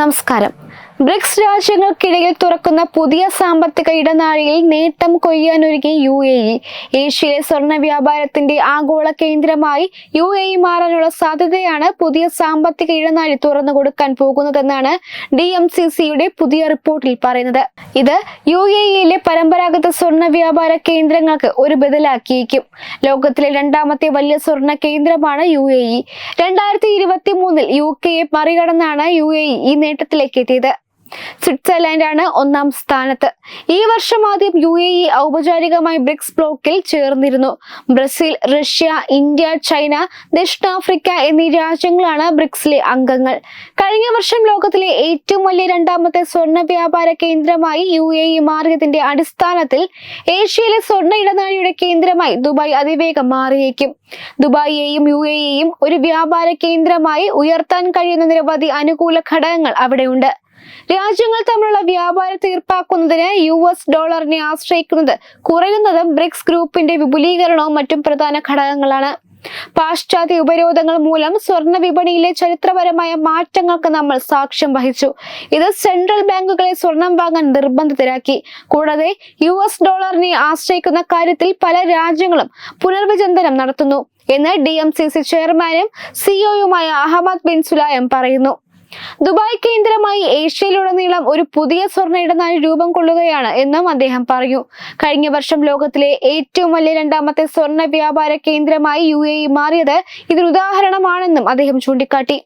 നമസ്കാരം. ബ്രിക്സ് രാജ്യങ്ങൾക്കിടയിൽ തുറക്കുന്ന പുതിയ സാമ്പത്തിക ഇടനാഴിയിൽ നേട്ടം കൊയ്യാനൊരുങ്ങി യു എ ഇ. ഏഷ്യയിലെ സ്വർണ വ്യാപാരത്തിന്റെ ആഗോള കേന്ദ്രമായി യു എ ഇ മാറാനുള്ള സാധ്യതയാണ് പുതിയ സാമ്പത്തിക ഇടനാഴി തുറന്നു കൊടുക്കാൻ പോകുന്നതെന്നാണ് ഡി എം സി സിയുടെ പുതിയ റിപ്പോർട്ടിൽ പറയുന്നത്. ഇത് യു എ ഇയിലെ പരമ്പരാഗത സ്വർണ വ്യാപാര കേന്ദ്രങ്ങൾക്ക് ഒരു ബദലാക്കിയേക്കും. ലോകത്തിലെ രണ്ടാമത്തെ വലിയ സ്വർണ കേന്ദ്രമാണ് യു എ ഇ. രണ്ടായിരത്തി ഇരുപത്തി മൂന്നിൽ യു കെയെ മറികടന്നാണ് യു എ ഇ ഈ നേട്ടത്തിലേക്ക് എത്തിയത്. സ്വിറ്റ്സർലാൻഡാണ് ഒന്നാം സ്ഥാനത്ത്. ഈ വർഷം ആദ്യം യു എ ഇ ഔപചാരികമായി ബ്രിക്സ് ബ്ലോക്കിൽ ചേർന്നിരുന്നു. ബ്രസീൽ റഷ്യ ഇന്ത്യ ചൈന ദക്ഷിണാഫ്രിക്ക എന്നീ രാജ്യങ്ങളാണ് ബ്രിക്സിലെ അംഗങ്ങൾ. കഴിഞ്ഞ വർഷം ലോകത്തിലെ ഏറ്റവും വലിയ രണ്ടാമത്തെ സ്വർണ വ്യാപാര കേന്ദ്രമായി യു എ ഇ മാറിയതിന്റെ അടിസ്ഥാനത്തിൽ ഏഷ്യയിലെ സ്വർണ ഇടനാഴിയുടെ കേന്ദ്രമായി ദുബായ് അതിവേഗം മാറിയേക്കും. ദുബായിയെയും യു എ ഇയും ഒരു വ്യാപാര കേന്ദ്രമായി ഉയർത്താൻ കഴിയുന്ന നിരവധി അനുകൂല ഘടകങ്ങൾ അവിടെയുണ്ട്. രാജ്യങ്ങൾ തമ്മിലുള്ള വ്യാപാര തീർപ്പാക്കുന്നതിന് യു എസ് ഡോളറിനെ ആശ്രയിക്കുന്നത് കുറയുന്നതും ബ്രിക്സ് ഗ്രൂപ്പിന്റെ വിപുലീകരണവും മറ്റും പ്രധാന ഘടകങ്ങളാണ്. പാശ്ചാത്യ ഉപരോധങ്ങൾ മൂലം സ്വർണ വിപണിയിലെ ചരിത്രപരമായ മാറ്റങ്ങൾക്ക് നമ്മൾ സാക്ഷ്യം വഹിച്ചു. ഇത് സെൻട്രൽ ബാങ്കുകളെ സ്വർണം വാങ്ങാൻ നിർബന്ധിതരാക്കി. കൂടാതെ യു എസ് ഡോളറിനെ ആശ്രയിക്കുന്ന കാര്യത്തിൽ പല രാജ്യങ്ങളും പുനർവിചിന്തനം നടത്തുന്നു എന്ന് ഡി എം സി സി ചെയർമാനും സിഒയുമായ അഹമ്മദ് ബിൻ സുലായം പറയുന്നു. ദുബായ് കേന്ദ്രമായി ഏഷ്യയിലുടനീളം ഒരു പുതിയ സ്വർണ ഇടനാഴി രൂപം കൊള്ളുകയാണ് എന്നും അദ്ദേഹം പറഞ്ഞു. കഴിഞ്ഞ വർഷം ലോകത്തിലെ ഏറ്റവും വലിയ രണ്ടാമത്തെ സ്വർണ വ്യാപാര കേന്ദ്രമായി യു മാറിയത് ഇതിനുദാഹരണമാണെന്നും അദ്ദേഹം ചൂണ്ടിക്കാട്ടി.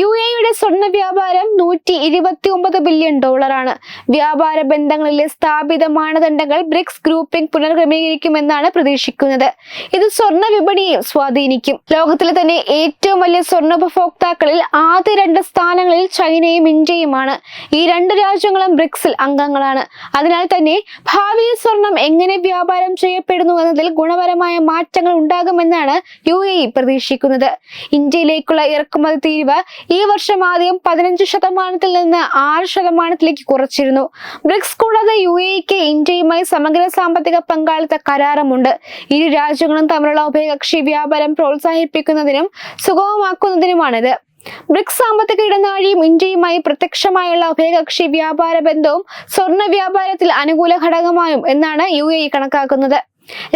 യു എയുടെ സ്വർണ വ്യാപാരം നൂറ്റി ഇരുപത്തി ഒമ്പത് ബില്യൺ ഡോളറാണ് വ്യാപാര ബന്ധങ്ങളിലെ സ്ഥാപിത മാനദണ്ഡങ്ങൾ ബ്രിക്സ് ഗ്രൂപ്പിംഗ് പുനർക്രമീകരിക്കുമെന്നാണ് പ്രതീക്ഷിക്കുന്നത്. ഇത് സ്വർണ വിപണിയെ സ്വാധീനിക്കും. ലോകത്തിലെ തന്നെ ഏറ്റവും വലിയ സ്വർണ ഉപഭോക്താക്കളിൽ ആദ്യ രണ്ട് സ്ഥാനങ്ങളിൽ ചൈനയും ഇന്ത്യയുമാണ്. ഈ രണ്ട് രാജ്യങ്ങളും ബ്രിക്സിൽ അംഗങ്ങളാണ്. അതിനാൽ തന്നെ ഭാവിയിൽ സ്വർണം എങ്ങനെ വ്യാപാരം ചെയ്യപ്പെടുന്നു എന്നതിൽ ഗുണപരമായ മാറ്റങ്ങൾ ഉണ്ടാകുമെന്നാണ് യു എ പ്രതീക്ഷിക്കുന്നത്. ഇന്ത്യയിലേക്കുള്ള ഇറക്കുമതി തീരുവ ഈ വർഷം ആദ്യം പതിനഞ്ച് ശതമാനത്തിൽ നിന്ന് ആറ് ശതമാനത്തിലേക്ക് കുറച്ചിരുന്നു. ബ്രിക്സ് കൂടാതെ യു എക്ക് ഇന്ത്യയുമായി സമഗ്ര സാമ്പത്തിക പങ്കാളിത്ത കരാറുമുണ്ട്. ഇരു രാജ്യങ്ങളും തമ്മിലുള്ള ഉഭയകക്ഷി വ്യാപാരം പ്രോത്സാഹിപ്പിക്കുന്നതിനും സുഗമമാക്കുന്നതിനുമാണിത്. ബ്രിക്സ് സാമ്പത്തിക ഇടനാഴിയും ഇന്ത്യയുമായി പ്രത്യക്ഷമായുള്ള ഉഭയകക്ഷി വ്യാപാര ബന്ധവും സ്വർണ വ്യാപാരത്തിൽ അനുകൂല ഘടകമായും എന്നാണ് യു കണക്കാക്കുന്നത്.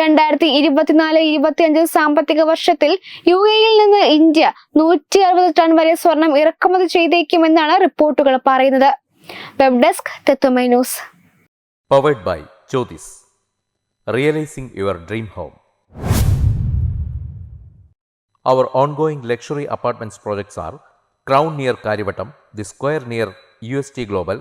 രണ്ടായിരത്തി ഇരുപത്തിനാല് ഇരുപത്തിയഞ്ച് സാമ്പത്തിക വർഷത്തിൽ യു എയിൽ നിന്ന് ഇന്ത്യ നൂറ്റി അറുപത് ടൺ വരെ സ്വർണം ഇറക്കുമതി ചെയ്തേക്കുമെന്നാണ് റിപ്പോർട്ടുകൾ പറയുന്നത്. Web desk news. Powered by Jyothis realising your dream home our ongoing luxury apartments projects are crown near Kariavattom the square near U S T Crown